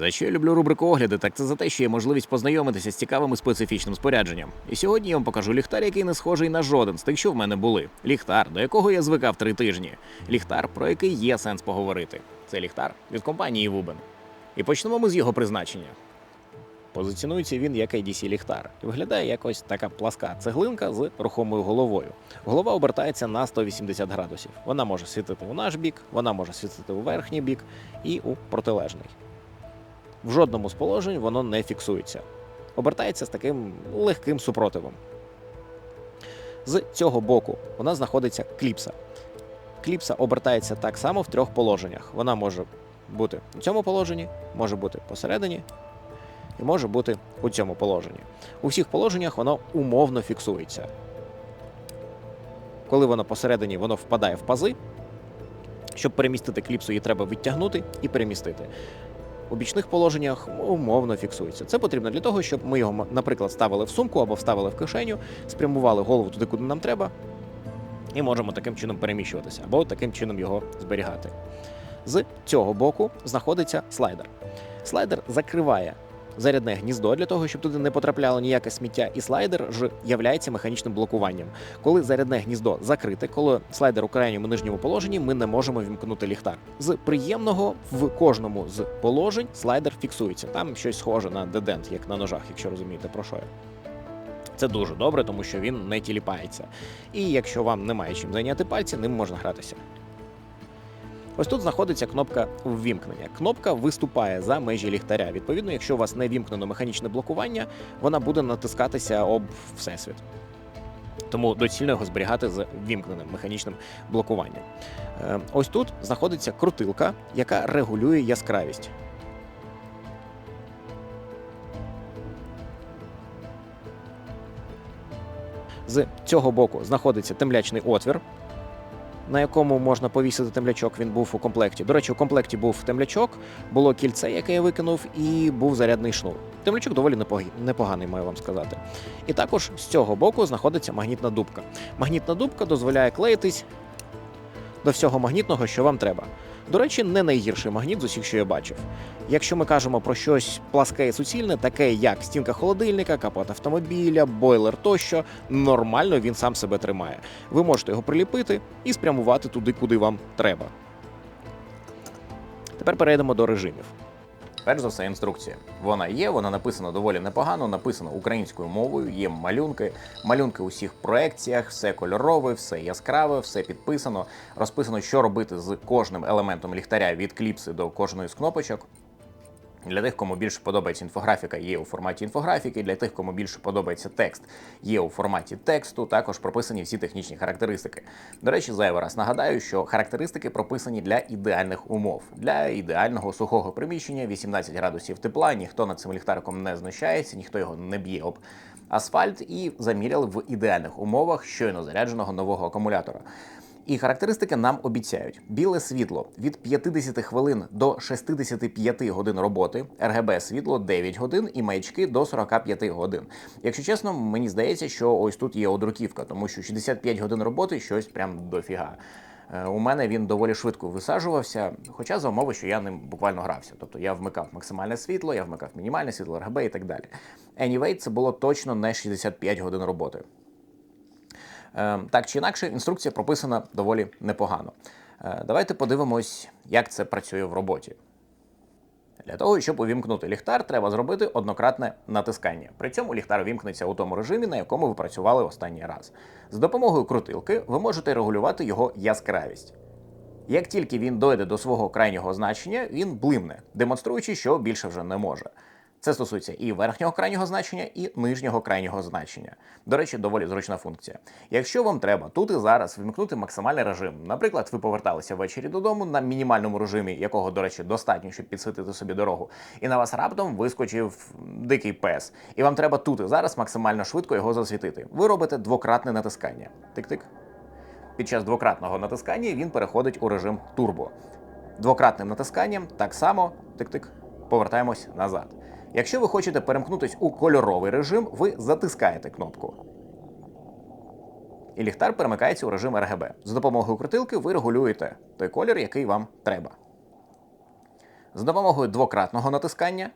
За що я люблю рубрику огляди, так це за те, що є можливість познайомитися з цікавим і специфічним спорядженням. І сьогодні я вам покажу ліхтар, який не схожий на жоден з тих, що в мене були. Ліхтар, до якого я звикав три тижні. Ліхтар, про який є сенс поговорити. Це ліхтар від компанії Вубен. І почнемо ми з його призначення. Позиціонується він як ADC ліхтар. І виглядає якось така пласка цеглинка з рухомою головою. Голова обертається на 180 градусів. Вона може світити у наш бік, вона може світити у верхній бік і у протилежний. В жодному з положень воно не фіксується. Обертається з таким легким супротивом. З цього боку у нас знаходиться кліпса. Кліпса обертається так само в трьох положеннях. Вона може бути у цьому положенні, може бути посередині і може бути у цьому положенні. У всіх положеннях воно умовно фіксується. Коли воно посередині, воно впадає в пази. Щоб перемістити кліпсу, її треба відтягнути і перемістити. У бічних положеннях умовно фіксується. Це потрібно для того, щоб ми його, наприклад, ставили в сумку або вставили в кишеню, спрямували голову туди, куди нам треба, і можемо таким чином переміщуватися, або таким чином його зберігати. З цього боку знаходиться слайдер. Слайдер закриває зарядне гніздо для того, щоб туди не потрапляло ніяке сміття, і слайдер ж являється механічним блокуванням. Коли зарядне гніздо закрите, коли слайдер у крайньому нижньому положенні, ми не можемо вімкнути ліхтар. З приємного в кожному з положень слайдер фіксується. Там щось схоже на дедент, як на ножах, якщо розумієте про що я. Це дуже добре, тому що він не тіліпається. І якщо вам немає чим зайняти пальці, ним можна гратися. Ось тут знаходиться кнопка ввімкнення. Кнопка виступає за межі ліхтаря. Відповідно, якщо у вас не вімкнено механічне блокування, вона буде натискатися об всесвіт. Тому доцільно його зберігати з вімкненим механічним блокуванням. Е, Ось тут знаходиться крутилка, яка регулює яскравість. З цього боку знаходиться темлячний отвір, на якому можна повісити темлячок. Він був у комплекті. До речі, у комплекті був темлячок, було кільце, яке я викинув, і був зарядний шнур. Темлячок доволі непоганий, маю вам сказати. І також з цього боку знаходиться магнітна дубка. Магнітна дубка дозволяє клеїтись до всього магнітного, що вам треба. До речі, не найгірший магніт з усіх, що я бачив. Якщо ми кажемо про щось пласке і суцільне, таке як стінка холодильника, капот автомобіля, бойлер тощо, нормально він сам себе тримає. Ви можете його приліпити і спрямувати туди, куди вам треба. Тепер перейдемо до режимів. Перш за все, інструкція. Вона є, вона написана доволі непогано, написана українською мовою, є малюнки, малюнки у всіх проекціях, все кольорове, все яскраве, все підписано. Розписано, що робити з кожним елементом ліхтаря від кліпси до кожної з кнопочок. Для тих, кому більше подобається інфографіка, є у форматі інфографіки. Для тих, кому більше подобається текст, є у форматі тексту. Також прописані всі технічні характеристики. До речі, зайвий раз нагадаю, що характеристики прописані для ідеальних умов, для ідеального сухого приміщення, 18 градусів тепла. Ніхто над цим ліхтариком не знущається, ніхто його не б'є об асфальт і заміряли в ідеальних умовах щойно зарядженого нового акумулятора. І характеристики нам обіцяють: біле світло від 50 хвилин до 65 годин роботи, RGB світло 9 годин і маячки до 45 годин. Якщо чесно, мені здається, що ось тут є одруківка, тому що 65 годин роботи щось прям дофіга. Е, У мене він доволі швидко висаджувався, хоча за умови, що я ним буквально грався. Тобто я вмикав максимальне світло, я вмикав мінімальне світло, RGB і так далі. Anyway, це було точно не 65 годин роботи. Е, Так чи інакше, інструкція прописана доволі непогано. Е, Давайте подивимось, як це працює в роботі. Для того, щоб увімкнути ліхтар, треба зробити однократне натискання. При цьому ліхтар вімкнеться у тому режимі, на якому ви працювали останній раз. За допомогою крутилки ви можете регулювати його яскравість. Як тільки він дойде до свого крайнього значення, він блимне, демонструючи, що більше вже не може. Це стосується і верхнього крайнього значення, і нижнього крайнього значення. До речі, доволі зручна функція. Якщо вам треба тут і зараз вимкнути максимальний режим, наприклад, ви поверталися ввечері додому на мінімальному режимі, якого, до речі, достатньо, щоб підсвітити собі дорогу, і на вас раптом вискочив дикий пес, і вам треба тут і зараз максимально швидко його засвітити. Ви робите двократне натискання. Тик-тик. Під час двократного натискання він переходить у режим турбо. Двократним натисканням так само тик-тик повертаємось назад. Якщо ви хочете перемкнутись у кольоровий режим, ви затискаєте кнопку. І ліхтар перемикається у режим RGB. За допомогою крутилки ви регулюєте той колір, який вам треба. За допомогою двократного натискання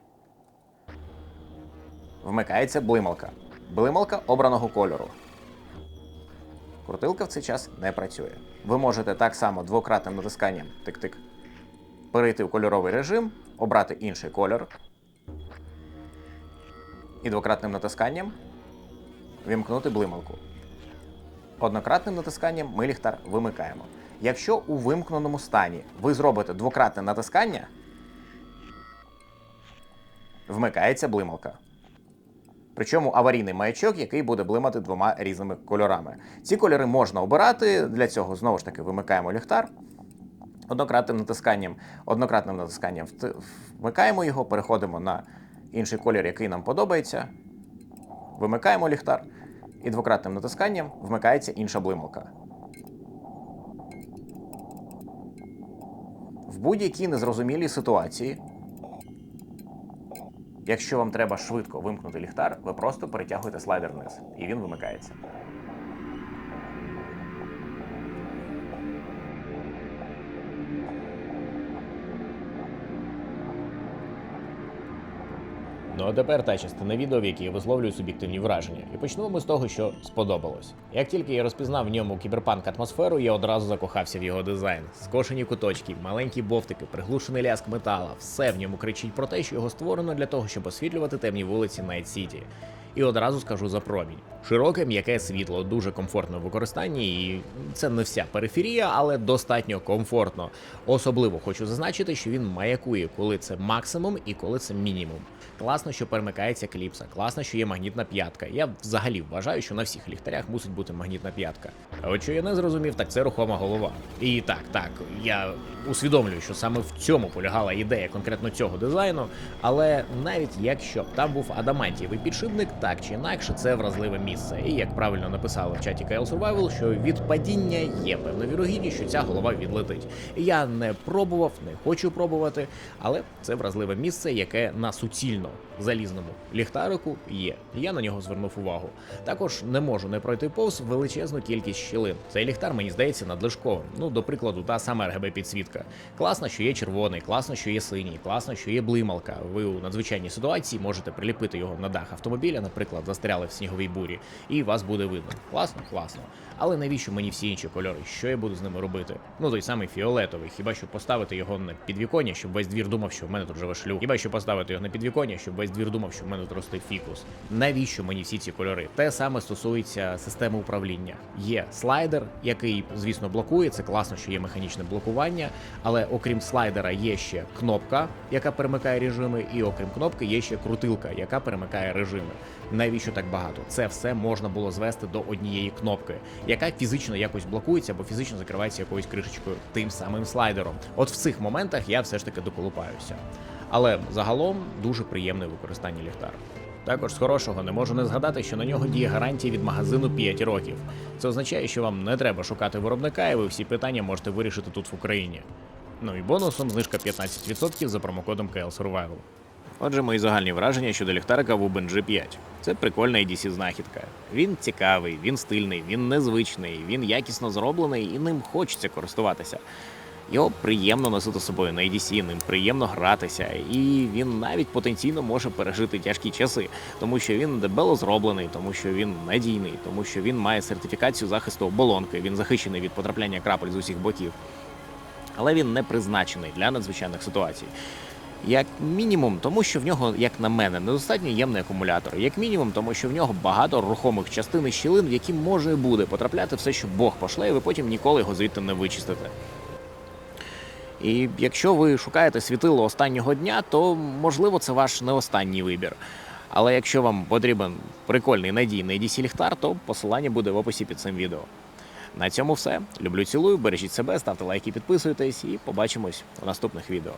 вмикається блималка. Блималка обраного кольору. Крутилка в цей час не працює. Ви можете так само двократним натисканням тик-тик перейти в кольоровий режим, обрати інший кольор. І двократним натисканням вімкнути блималку. Однократним натисканням ми ліхтар вимикаємо. Якщо у вимкненому стані ви зробите двократне натискання, вмикається блималка. Причому аварійний маячок, який буде блимати двома різними кольорами. Ці кольори можна обирати. Для цього знову ж таки вимикаємо ліхтар. Однократним натисканням, однократним натисканням вмикаємо його, переходимо на інший колір, який нам подобається. Вимикаємо ліхтар. І двократним натисканням вмикається інша блималка. В будь-якій незрозумілій ситуації Якщо вам треба швидко вимкнути ліхтар, ви просто перетягуєте слайдер вниз, і він вимикається. Ну а тепер та частина відео, в якій я висловлюю суб'єктивні враження. І почнемо ми з того, що сподобалось. Як тільки я розпізнав в ньому кіберпанк атмосферу, я одразу закохався в його дизайн. Скошені куточки, маленькі бовтики, приглушений ляск метала. Все в ньому кричить про те, що його створено для того, щоб освітлювати темні вулиці Найт Сіті. І одразу скажу за промінь. Широке м'яке світло, дуже комфортно в використанні, і це не вся периферія, але достатньо комфортно. Особливо хочу зазначити, що він маякує, коли це максимум і коли це мінімум. Класно, що перемикається кліпса, класно, що є магнітна п'ятка. Я взагалі вважаю, що на всіх ліхтарях мусить бути магнітна п'ятка. А от що я не зрозумів, так це рухома голова. І так, так, я усвідомлюю, що саме в цьому полягала ідея конкретно цього дизайну. Але навіть якщо б там був адамантієвий підшипник, так чи інакше, це вразливе місце. І як правильно написали в чаті KL Survival, що від падіння є певна вірогідність, що ця голова відлетить. Я не пробував, не хочу пробувати, але це вразливе місце, яке на суцільно залізному ліхтарику є. Я на нього звернув увагу. Також не можу не пройти повз величезну кількість щілин. Цей ліхтар мені здається надлишковим. Ну, до прикладу, та сама RGB підсвітка. Класно, що є червоний, класно, що є синій, класно, що є блималка. Ви у надзвичайній ситуації можете приліпити його на дах автомобіля, наприклад, застряли в сніговій бурі, і вас буде видно. Класно, класно. Але навіщо мені всі інші кольори? Що я буду з ними робити? Ну той самий фіолетовий, хіба що поставити його на підвіконня, щоб весь двір думав, що в мене тут живе шлюб. Хіба що поставити його на підвіконня, щоб весь двір думав, що в мене тут фікус. Навіщо мені всі ці кольори? Те саме стосується системи управління. Є слайдер, який, звісно, блокує. Це класно, що є механічне блокування. Але окрім слайдера, є ще кнопка, яка перемикає режими, і окрім кнопки, є ще крутилка, яка перемикає режими. Навіщо так багато? Це все можна було звести до однієї кнопки, яка фізично якось блокується або фізично закривається якоюсь кришечкою тим самим слайдером. От в цих моментах я все ж таки доколупаюся. Але загалом дуже приємне використання ліхтара. Також з хорошого не можу не згадати, що на нього діє гарантія від магазину 5 років. Це означає, що вам не треба шукати виробника, і ви всі питання можете вирішити тут в Україні. Ну і бонусом знижка 15% за промокодом KL Survival. Отже, мої загальні враження щодо ліхтарика Wuben G5. Це прикольна EDC знахідка. Він цікавий, він стильний, він незвичний, він якісно зроблений і ним хочеться користуватися. Його приємно носити собою на EDC, ним приємно гратися, і він навіть потенційно може пережити тяжкі часи, тому що він дебело зроблений, тому що він надійний, тому що він має сертифікацію захисту оболонки, він захищений від потрапляння крапель з усіх боків. Але він не призначений для надзвичайних ситуацій. Як мінімум, тому що в нього, як на мене, недостатньо ємний акумулятор. Як мінімум, тому що в нього багато рухомих частин і щілин, в які може і буде потрапляти все, що Бог пошле, і ви потім ніколи його звідти не вичистите. І якщо ви шукаєте світило останнього дня, то можливо це ваш не останній вибір. Але якщо вам потрібен прикольний надійний DC ліхтар, то посилання буде в описі під цим відео. На цьому все. Люблю, цілую, бережіть себе, ставте лайки, підписуйтесь і побачимось у наступних відео.